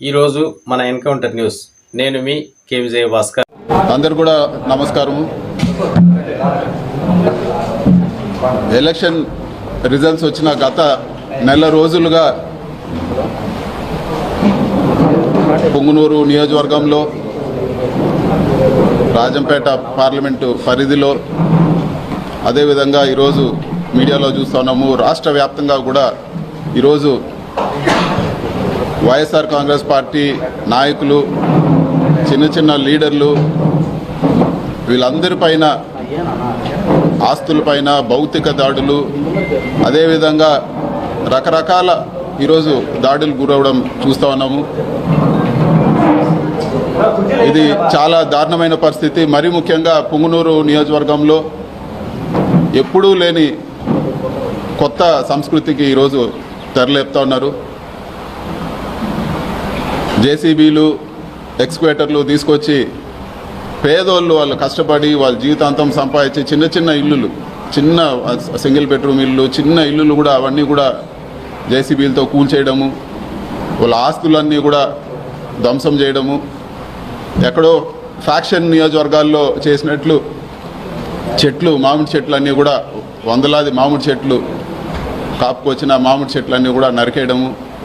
ఈరోజు మన encounter news. నేను మీ కే విజయ భాస్కర్ అందరు కూడా నమస్కారం ఎలక్షన్ రిజల్ట్స్ వచ్చిన గత నెల రోజులుగా పొంగునూరు నియోజకవర్గంలో రాజంపేట పార్లమెంటు పరిధిలో అదేవిధంగా ఈరోజు మీడియాలో చూస్తున్నాము. రాష్ట్ర వ్యాప్తంగా కూడా ఈరోజు వైఎస్ఆర్ కాంగ్రెస్ పార్టీ నాయకులు చిన్న చిన్న లీడర్లు వీళ్ళందరిపైన ఆస్తులపైన భౌతిక దాడులు అదేవిధంగా రకరకాల ఈరోజు దాడులు గురవడం చూస్తూ ఉన్నాము. ఇది చాలా దారుణమైన పరిస్థితి. మరి ముఖ్యంగా పుంగునూరు నియోజకవర్గంలో ఎప్పుడూ లేని కొత్త సంస్కృతికి ఈరోజు తెరలేపుతా ఉన్నారు. జేసీబీలు ఎక్స్క్వేటర్లు తీసుకొచ్చి పేదోళ్ళు వాళ్ళు కష్టపడి వాళ్ళ జీవితాంతం సంపాదించి చిన్న చిన్న ఇల్లులు చిన్న సింగిల్ బెడ్రూమ్ ఇల్లు చిన్న ఇల్లులు కూడా అవన్నీ కూడా జేసీబీలతో కూల్చేయడము వాళ్ళ ఆస్తులన్నీ కూడా ధ్వంసం చేయడము ఎక్కడో ఫ్యాక్షన్ నియోజకవర్గాల్లో చేసినట్లు చెట్లు మామిడి చెట్లు అన్నీ కూడా వందలాది మామిడి చెట్లు కాపుకొచ్చిన మామిడి చెట్లన్నీ కూడా నరికేయడము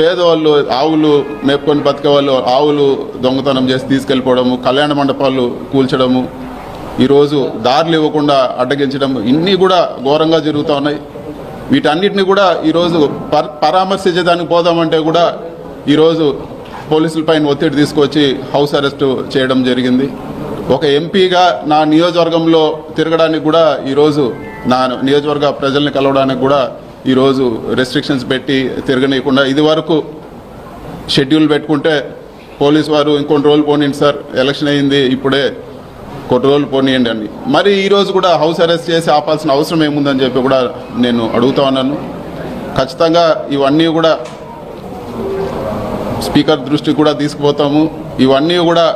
పేదవాళ్ళు ఆవులు మేపుకొని బతికే వాళ్ళు ఆవులు దొంగతనం చేసి తీసుకెళ్ళిపోవడము కళ్యాణ మండపాలు కూల్చడము ఈరోజు దారులు ఇవ్వకుండా అడ్డగించడం ఇన్ని కూడా ఘోరంగా జరుగుతూ ఉన్నాయి. వీటన్నిటిని కూడా ఈరోజు పర్ పరామర్శించడానికి పోదామంటే కూడా ఈరోజు పోలీసులపైన ఒత్తిడి తీసుకొచ్చి హౌస్ అరెస్ట్ చేయడం జరిగింది. ఒక ఎంపీగా నా నియోజకవర్గంలో తిరగడానికి కూడా ఈరోజు నా నియోజకవర్గ ప్రజల్ని కలవడానికి కూడా ఈరోజు రెస్ట్రిక్షన్స్ పెట్టి తిరగనీయకుండా ఇది వరకు షెడ్యూల్ పెట్టుకుంటే పోలీస్ వారు ఇంకొన్ని రోజులు పోనీయండి సార్. ఎలక్షన్ అయింది ఇప్పుడే కొన్ని రోజులు పోనీయండి అని. మరి ఈరోజు కూడా హౌస్ అరెస్ట్ చేసి ఆపాల్సిన అవసరం ఏముందని చెప్పి కూడా నేను అడుగుతా ఉన్నాను. ఖచ్చితంగా ఇవన్నీ కూడా స్పీకర్ దృష్టికి కూడా తీసుకుపోతాము. ఇవన్నీ కూడా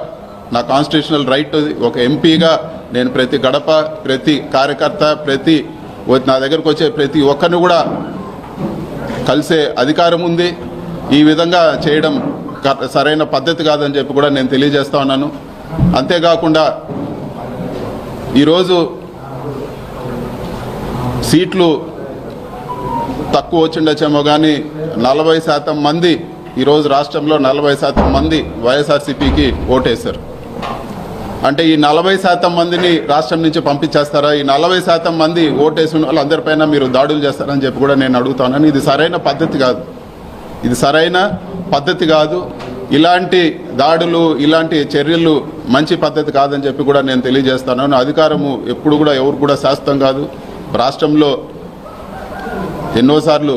నా కాన్స్టిట్యూషనల్ రైట్ ఒక ఎంపీగా నేను ప్రతి గడప ప్రతి కార్యకర్త ప్రతి నా దగ్గరకు వచ్చే ప్రతి ఒక్కరిని కూడా కలిసే అధికారం ఉంది. ఈ విధంగా చేయడం క- సరైన పద్ధతి కాదని చెప్పి కూడా నేను తెలియజేస్తా ఉన్నాను. అంతేకాకుండా ఈరోజు సీట్లు తక్కువ వచ్చిండొచ్చేమో కానీ నలభై శాతం మంది ఈరోజు రాష్ట్రంలో నలభై శాతం మంది వైఎస్ఆర్సీపీకి ఓటేశారు. అంటే ఈ నలభై శాతం మందిని రాష్ట్రం నుంచి పంపించేస్తారా? ఈ నలభై శాతం మంది ఓటేసిన వాళ్ళందరిపైన మీరు దాడులు చేస్తారని చెప్పి కూడా నేను అడుగుతాను ఇది సరైన పద్ధతి కాదు. ఇది సరైన పద్ధతి కాదు. ఇలాంటి దాడులు ఇలాంటి చర్యలు మంచి పద్ధతి కాదని చెప్పి కూడా నేను తెలియజేస్తాను. అధికారము ఎప్పుడు కూడా ఎవరు కూడా శాశ్వతం కాదు. రాష్ట్రంలో ఎన్నోసార్లు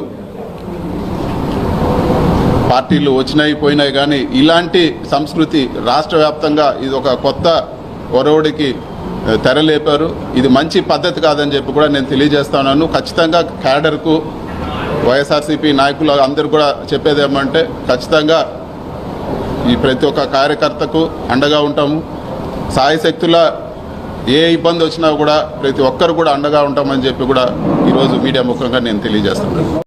పార్టీలు వచ్చినాయి పోయినాయి కానీ ఇలాంటి సంస్కృతి రాష్ట్ర వ్యాప్తంగా ఇది ఒక కొత్త ఒరవడికి తెరలేపారు ఇది మంచి పద్ధతి కాదని చెప్పి కూడా నేను తెలియజేస్తున్నాను ఖచ్చితంగా క్యాడర్కు వైఎస్ఆర్సీపీ నాయకులు అందరు కూడా చెప్పేది ఏమంటే ఖచ్చితంగా ఈ ప్రతి ఒక్క కార్యకర్తకు అండగా ఉంటాము. సాయశక్తుల ఏ ఇబ్బంది వచ్చినా కూడా ప్రతి ఒక్కరు కూడా అండగా ఉంటామని చెప్పి కూడా ఈరోజు మీడియా ముఖంగా నేను తెలియజేస్తున్నాను.